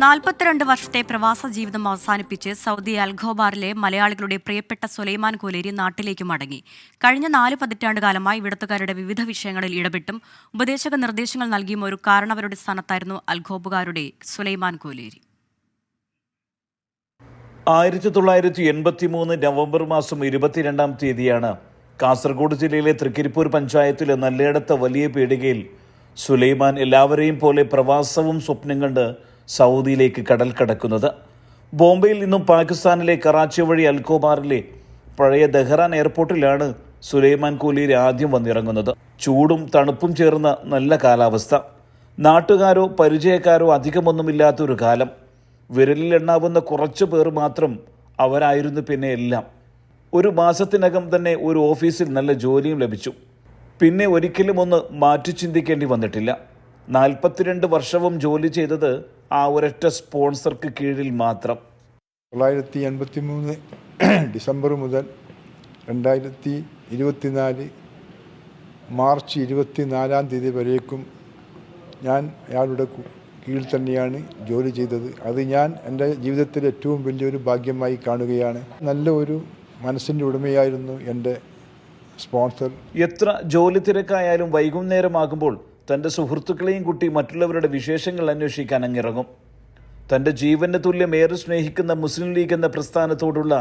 നാൽപ്പത്തിരണ്ട് വർഷത്തെ പ്രവാസ ജീവിതം അവസാനിപ്പിച്ച് സൗദി അൽഖോബാറിലെ മലയാളികളുടെ പ്രിയപ്പെട്ട സുലൈമാൻ കോലേരി നാട്ടിലേക്ക് മടങ്ങി. കഴിഞ്ഞ നാല് പതിറ്റാണ്ട് കാലമായി ഇവിടുത്തുകാരുടെ വിവിധ വിഷയങ്ങളിൽ ഇടപെട്ടും ഉപദേശക നിർദ്ദേശങ്ങൾ നൽകിയും ഒരു കാരണവരുടെ സ്ഥാനത്തായിരുന്നു അൽഖോബുകാരുടെ സുലൈമാൻ കോലേരി ആയിരത്തി തൊള്ളായിരത്തി എൺപത്തി മൂന്ന് നവംബർ മാസം ഇരുപത്തിരണ്ടാം തീയതിയാണ് കാസർഗോഡ് ജില്ലയിലെ തൃക്കരിപ്പൂർ പഞ്ചായത്തിലെ നല്ലയിടത്ത വലിയ പീടികയിൽ സുലൈമാൻ എല്ലാവരെയും പോലെ പ്രവാസവും സ്വപ്നം കണ്ട് സൗദിയിലേക്ക് കടൽ കടക്കുന്നത്. ബോംബെയിൽ നിന്നും പാകിസ്ഥാനിലെ കറാച്ചി വഴി അൽക്കോബാറിലെ പഴയ ദഹ്റാൻ എയർപോർട്ടിലാണ് സുലൈമാൻ കൂലിയിൽ ആദ്യം വന്നിറങ്ങുന്നത്. ചൂടും തണുപ്പും ചേർന്ന നല്ല കാലാവസ്ഥ. നാട്ടുകാരോ പരിചയക്കാരോ അധികമൊന്നുമില്ലാത്തൊരു കാലം. വിരലിലെണ്ണാവുന്ന കുറച്ച് പേർ മാത്രം അവരായിരുന്നു പിന്നെ എല്ലാം. ഒരു മാസത്തിനകം തന്നെ ഒരു ഓഫീസിൽ നല്ല ജോലിയും ലഭിച്ചു. പിന്നെ ഒരിക്കലും ഒന്ന് മാറ്റി ചിന്തിക്കേണ്ടി വന്നിട്ടില്ല. നാൽപ്പത്തിരണ്ട് വർഷവും ജോലി ചെയ്തത് ആ ഒരൊറ്റ സ്പോൺസർക്ക് കീഴിൽ മാത്രം. തൊള്ളായിരത്തി എൺപത്തി മൂന്ന് ഡിസംബർ മുതൽ രണ്ടായിരത്തി ഇരുപത്തിനാല് മാർച്ച് ഇരുപത്തിനാലാം തീയതി വരേക്കും ഞാൻ അയാളുടെ കീഴിൽ തന്നെയാണ് ജോലി ചെയ്തത്. അത് ഞാൻ എന്റെ ജീവിതത്തിലെ ഏറ്റവും വലിയൊരു ഭാഗ്യമായി കാണുകയാണ്. നല്ല ഒരു മനസ്സിന്റെ ഉടമയായിരുന്നു എന്റെ സ്പോൺസർ. എത്ര ജോലി തിരക്കായാലും വൈകുന്നേരമാകുമ്പോൾ തന്റെ സുഹൃത്തുക്കളെയും കുട്ടി മറ്റുള്ളവരുടെ വിശേഷങ്ങൾ അന്വേഷിക്കാൻ അങ്ങിറങ്ങും. തന്റെ ജീവന് തുല്യം ഏറെ സ്നേഹിക്കുന്ന മുസ്ലിം ലീഗ് എന്ന പ്രസ്ഥാനത്തോടുള്ള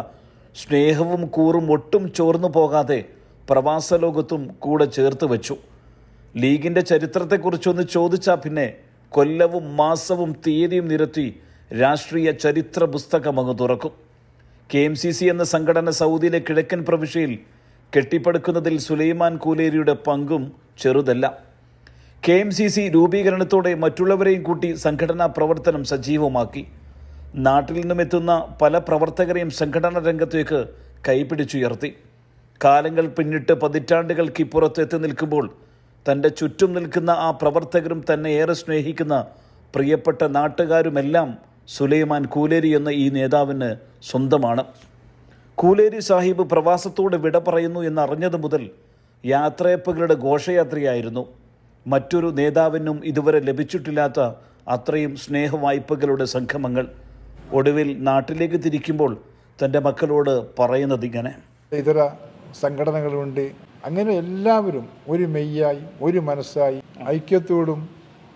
സ്നേഹവും കൂറും ഒട്ടും ചോർന്നു പോകാതെ പ്രവാസ ലോകത്തും കൂടെ ചേർത്ത് വെച്ചു. ലീഗിന്റെ ചരിത്രത്തെക്കുറിച്ചൊന്ന് ചോദിച്ചാൽ പിന്നെ കൊല്ലവും മാസവും തീയതിയും നിരത്തി രാഷ്ട്രീയ ചരിത്ര പുസ്തകം അങ്ങ് തുറക്കും. കെ എം സി സി എന്ന സംഘടന സൗദിയിലെ കിഴക്കൻ പ്രവിശ്യയിൽ കെട്ടിപ്പടുക്കുന്നതിൽ സുലൈമാൻ കൂലേരിയുടെ പങ്കും ചെറുതല്ല. കെ എം സി സി രൂപീകരണത്തോടെ മറ്റുള്ളവരെയും കൂട്ടി സംഘടനാ പ്രവർത്തനം സജീവമാക്കി. നാട്ടിൽ നിന്നും എത്തുന്ന പല പ്രവർത്തകരെയും സംഘടനാ രംഗത്തേക്ക് കൈപിടിച്ചുയർത്തി. കാലങ്ങൾ പിന്നിട്ട് പതിറ്റാണ്ടുകൾക്ക് ഇപ്പുറത്ത് എത്തി നിൽക്കുമ്പോൾ തന്റെ ചുറ്റും നിൽക്കുന്ന ആ പ്രവർത്തകരും തന്നെ ഏറെ സ്നേഹിക്കുന്ന പ്രിയപ്പെട്ട നാട്ടുകാരുമെല്ലാം സുലൈമാൻ കൂലേരി എന്ന ഈ നേതാവിന് സ്വന്തമാണ്. കൂലേരി സാഹിബ് പ്രവാസത്തോട് വിട പറയുന്നു എന്നറിഞ്ഞതു മുതൽ യാത്രയപ്പുകളുടെ ഘോഷയാത്രയായിരുന്നു. മറ്റൊരു നേതാവിനും ഇതുവരെ ലഭിച്ചിട്ടില്ലാത്ത അത്രയും സ്നേഹവായ്പകളുടെ സംഗമങ്ങൾ ഒടുവിൽ നാട്ടിലേക്ക് തിരിക്കുമ്പോൾ തന്റെ മക്കളോട് പറയുന്നത് ഇങ്ങനെ. ഇതര സംഘടനകളുണ്ട് അങ്ങനെ എല്ലാവരും ഒരു മെയ്യായി ഒരു മനസ്സായി ഐക്യത്തോടും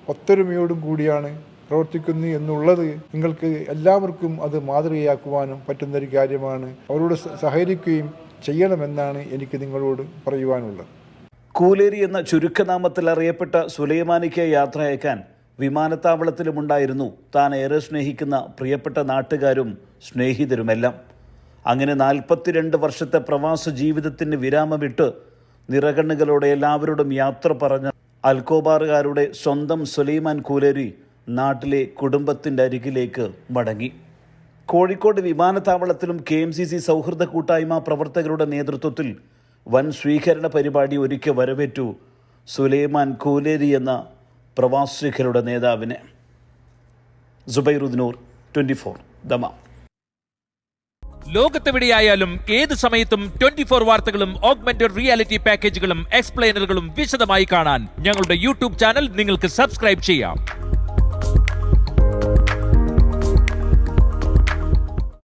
ഒത്തൊരുമയോടും കൂടിയാണ് പ്രവർത്തിക്കുന്നു എന്നുള്ളത് നിങ്ങൾക്ക് എല്ലാവർക്കും അത് മാതൃകയാക്കുവാനും പറ്റുന്നൊരു കാര്യമാണ്. അവരോട് സഹകരിക്കുകയും ചെയ്യണമെന്നാണ് എനിക്ക് നിങ്ങളോട് പറയുവാനുള്ളത്. കൂലേരി എന്ന ചുരുക്കനാമത്തിൽ അറിയപ്പെട്ട സുലൈമാനിക്ക് യാത്ര അയക്കാൻ വിമാനത്താവളത്തിലുമുണ്ടായിരുന്നു. താൻ ഏറെ സ്നേഹിക്കുന്ന പ്രിയപ്പെട്ട നാട്ടുകാരും സ്നേഹിതരുമെല്ലാം. അങ്ങനെ നാൽപ്പത്തിരണ്ട് വർഷത്തെ പ്രവാസ ജീവിതത്തിന് വിരാമമിട്ട് നിറകണ്ണുകളോടെ എല്ലാവരോടും യാത്ര പറഞ്ഞ അൽക്കോബാറുകാരുടെ സ്വന്തം സുലൈമാൻ കൂലേരി നാട്ടിലെ കുടുംബത്തിന്റെ അരികിലേക്ക് മടങ്ങി. കോഴിക്കോട് വിമാനത്താവളത്തിലും കെ എം സി സി സൗഹൃദ കൂട്ടായ്മ പ്രവർത്തകരുടെ നേതൃത്വത്തിൽ വൻ സ്വീകരണ പരിപാടി ഒരുക്കി വരവേറ്റു സുലൈമാൻ കൂലേരി എന്ന പ്രവാസികളുടെ നേതാവിനെ. സുബൈറുദ്നൂർ ട്വന്റി ഫോർ ദമ. ലോകത്തെവിടെയായാലും ഏത് സമയത്തും ട്വന്റി ഫോർ വാർത്തകളും ഓഗ്മെന്റഡ് റിയാലിറ്റി പാക്കേജുകളും എക്സ്പ്ലെയിനറുകളും വിശദമായി കാണാൻ ഞങ്ങളുടെ യൂട്യൂബ് ചാനൽ നിങ്ങൾക്ക് സബ്സ്ക്രൈബ് ചെയ്യാം.